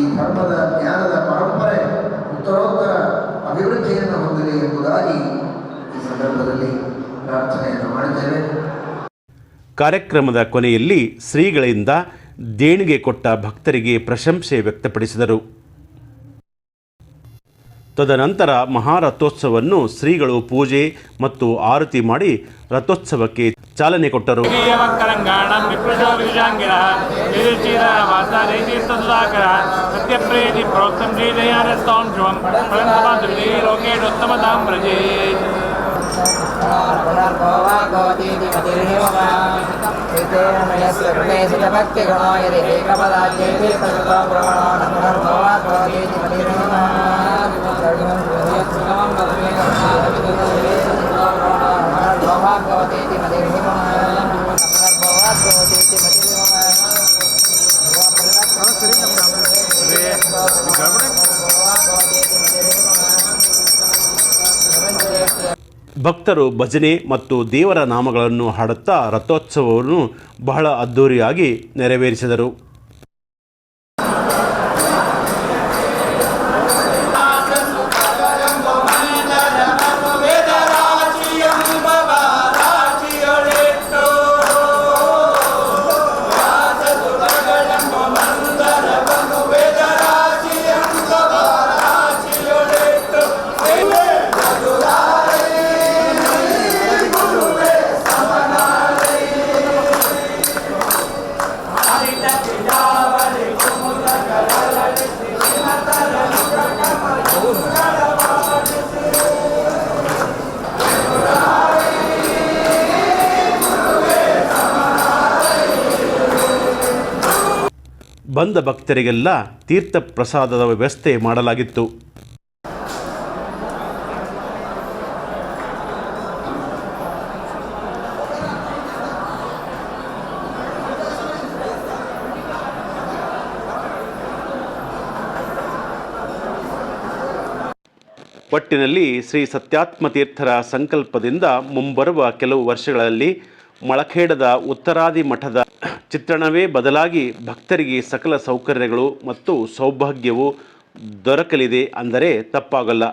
ಈ ಧರ್ಮದ ಜ್ಞಾನದ ಪರಂಪರೆ ಉತ್ತರೋತ್ತರ ಅಭಿವೃದ್ಧಿಯನ್ನು ಹೊಂದಿದೆ ಎಂಬುದಾಗಿ ಈ ಸಂದರ್ಭದಲ್ಲಿ ಪ್ರಾರ್ಥನೆಯನ್ನು ಮಾಡಿದ್ದೇವೆ. ಕಾರ್ಯಕ್ರಮದ ಕೊನೆಯಲ್ಲಿ ಶ್ರೀಗಳಿಂದ ದೇಣಿಗೆ ಕೊಟ್ಟ ಭಕ್ತರಿಗೆ ಪ್ರಶಂಸೆ ವ್ಯಕ್ತಪಡಿಸಿದರು. ತದನಂತರ ಮಹಾರಥೋತ್ಸವವನ್ನು ಶ್ರೀಗಳು ಪೂಜೆ ಮತ್ತು ಆರತಿ ಮಾಡಿ ರಥೋತ್ಸವಕ್ಕೆ ಚಾಲನೆ ಕೊಟ್ಟರು. ಭಕ್ತಿಗಣೋ ಯದಿ ಏಕಪದಾಜ್ಞೇತಿ ಪ್ರಕೃತ ಪ್ರವಣೋ ನ ಪುನರ್ಭವ ಕೋತಿ ಭಕ್ತರು ಭಜನೆ ಮತ್ತು ದೇವರ ನಾಮಗಳನ್ನು ಹಾಡುತ್ತಾ ರಥೋತ್ಸವವನ್ನು ಬಹಳ ಅದ್ಧೂರಿಯಾಗಿ ನೆರವೇರಿಸಿದರು. ಬಂದ ಭಕ್ತರಿಗೆಲ್ಲ ತೀರ್ಥ ಪ್ರಸಾದದ ವ್ಯವಸ್ಥೆ ಮಾಡಲಾಗಿತ್ತು. ಒಟ್ಟಿನಲ್ಲಿ ಶ್ರೀ ಸತ್ಯಾತ್ಮ ತೀರ್ಥರ ಸಂಕಲ್ಪದಿಂದ ಮುಂಬರುವ ಕೆಲವು ವರ್ಷಗಳಲ್ಲಿ ಮಳಖೇಡದ ಉತ್ತರಾದಿ ಮಠದ ಚಿತ್ರಣವೇ ಬದಲಾಗಿ ಭಕ್ತರಿಗೆ ಸಕಲ ಸೌಕರ್ಯಗಳು ಮತ್ತು ಸೌಭಾಗ್ಯವು ದೊರಕಲಿದೆ ಅಂದರೆ ತಪ್ಪಾಗಲ್ಲ.